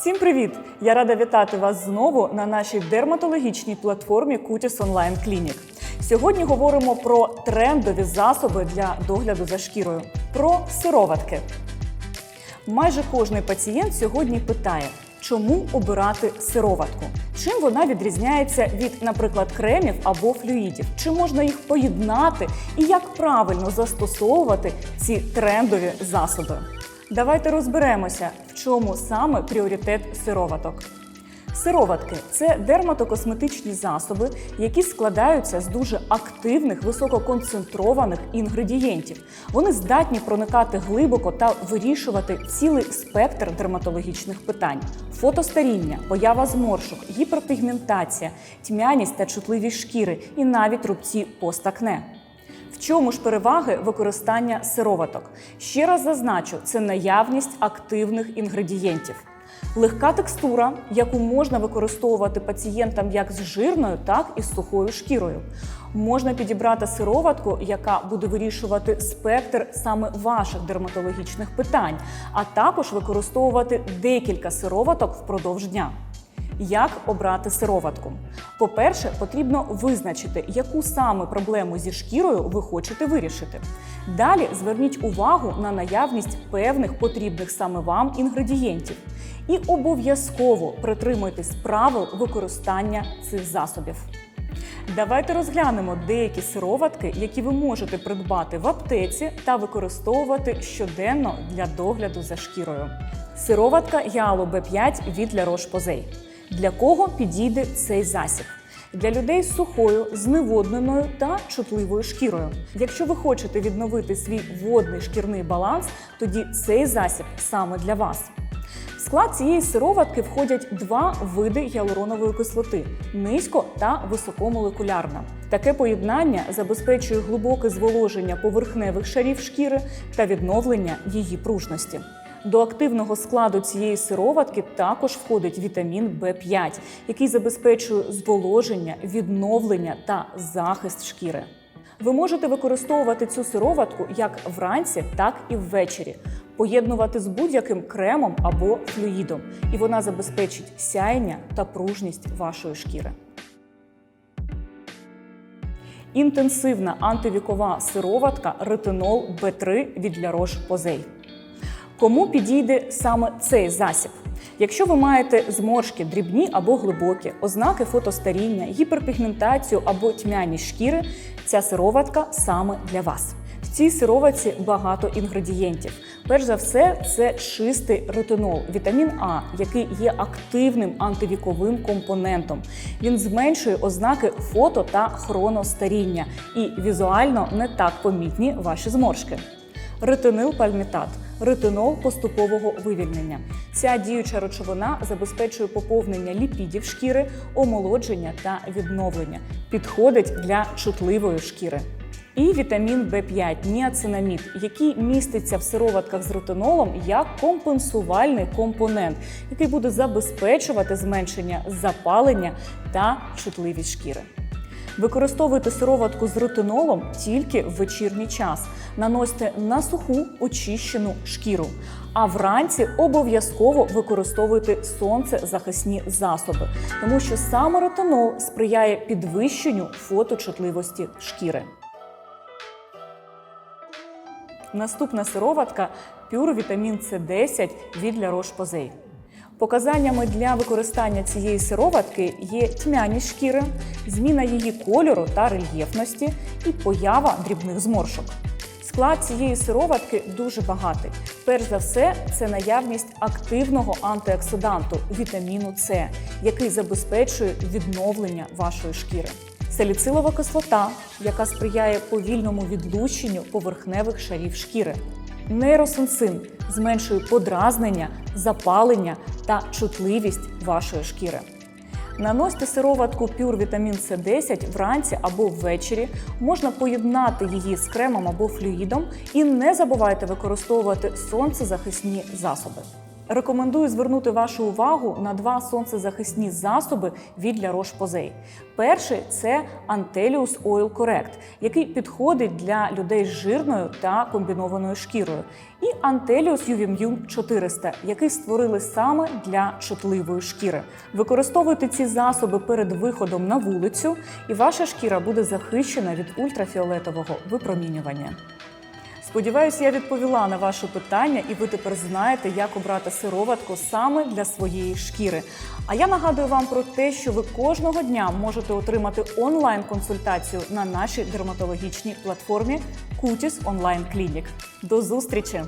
Всім привіт! Я рада вітати вас знову на нашій дерматологічній платформі Cutis Online Clinic. Сьогодні говоримо про трендові засоби для догляду за шкірою, про сироватки. Майже кожний пацієнт сьогодні питає, чому обирати сироватку? Чим вона відрізняється від, наприклад, кремів або флюїдів? Чи можна їх поєднати і як правильно застосовувати ці трендові засоби? Давайте розберемося, в чому саме пріоритет сироваток. Сироватки це дерматокосметичні засоби, які складаються з дуже активних висококонцентрованих інгредієнтів. Вони здатні проникати глибоко та вирішувати цілий спектр дерматологічних питань: фотостаріння, поява зморшок, гіперпігментація, тьмяність та чутливість шкіри і навіть рубці постакне. В чому ж переваги використання сироваток? Ще раз зазначу, це наявність активних інгредієнтів. Легка текстура, яку можна використовувати пацієнтам як з жирною, так і з сухою шкірою. Можна підібрати сироватку, яка буде вирішувати спектр саме ваших дерматологічних питань, а також використовувати декілька сироваток впродовж дня. Як обрати сироватку? По-перше, потрібно визначити, яку саме проблему зі шкірою ви хочете вирішити. Далі зверніть увагу на наявність певних потрібних саме вам інгредієнтів. І обов'язково притримуйтесь правил використання цих засобів. Давайте розглянемо деякі сироватки, які ви можете придбати в аптеці та використовувати щоденно для догляду за шкірою. Сироватка Яло Б5 від La Roche-Posay. Для кого підійде цей засіб? Для людей з сухою, зневодненою та чутливою шкірою. Якщо ви хочете відновити свій водний шкірний баланс, тоді цей засіб саме для вас. В склад цієї сироватки входять два види гіалуронової кислоти низько та високомолекулярна. Таке поєднання забезпечує глибоке зволоження поверхневих шарів шкіри та відновлення її пружності. До активного складу цієї сироватки також входить вітамін В5, який забезпечує зволоження, відновлення та захист шкіри. Ви можете використовувати цю сироватку як вранці, так і ввечері, поєднувати з будь-яким кремом або флюїдом, і вона забезпечить сяєння та пружність вашої шкіри. Інтенсивна антивікова сироватка ретинол Б3 від La Roche-Posay. Кому підійде саме цей засіб? Якщо ви маєте зморшки дрібні або глибокі, ознаки фотостаріння, гіперпігментацію або тьмяність шкіри, ця сироватка саме для вас. В цій сироватці багато інгредієнтів. Перш за все, це чистий ретинол, вітамін А, який є активним антивіковим компонентом. Він зменшує ознаки фото та хроностаріння і візуально не так помітні ваші зморшки. Ретинил пальмітат ретинол поступового вивільнення. Ця діюча речовина забезпечує поповнення ліпідів шкіри, омолодження та відновлення. Підходить для чутливої шкіри. І вітамін В5 ніацинамід, який міститься в сироватках з ретинолом як компенсувальний компонент, який буде забезпечувати зменшення запалення та чутливість шкіри. Використовуйте сироватку з ретинолом тільки в вечірній час. Наносьте на суху очищену шкіру. А вранці обов'язково використовуйте сонцезахисні засоби, тому що саме ретинол сприяє підвищенню фоточутливості шкіри. Наступна сироватка Pure Vitamin C10 від La Roche-Posay. Показаннями для використання цієї сироватки є тьмяність шкіри, зміна її кольору та рельєфності і поява дрібних зморшок. Склад цієї сироватки дуже багатий. Перш за все, це наявність активного антиоксиданту вітаміну С, який забезпечує відновлення вашої шкіри. Саліцилова кислота, яка сприяє повільному відлученню поверхневих шарів шкіри. Нейросенсин зменшує подразнення, запалення та чутливість вашої шкіри. Наносьте сироватку Pure Vitamin C10 вранці або ввечері. Можна поєднати її з кремом або флюїдом і не забувайте використовувати сонцезахисні засоби. Рекомендую звернути вашу увагу на два сонцезахисні засоби від La Roche-Posay. Перший це Antelius Oil Correct, який підходить для людей з жирною та комбінованою шкірою, і Antelius UV-Immune 400, який створили саме для чутливої шкіри. Використовуйте ці засоби перед виходом на вулицю, і ваша шкіра буде захищена від ультрафіолетового випромінювання. Сподіваюся, я відповіла на ваше питання, і ви тепер знаєте, як обрати сироватку саме для своєї шкіри. А я нагадую вам про те, що ви кожного дня можете отримати онлайн-консультацію на нашій дерматологічній платформі Кутіс Онлайн Клінік. До зустрічі!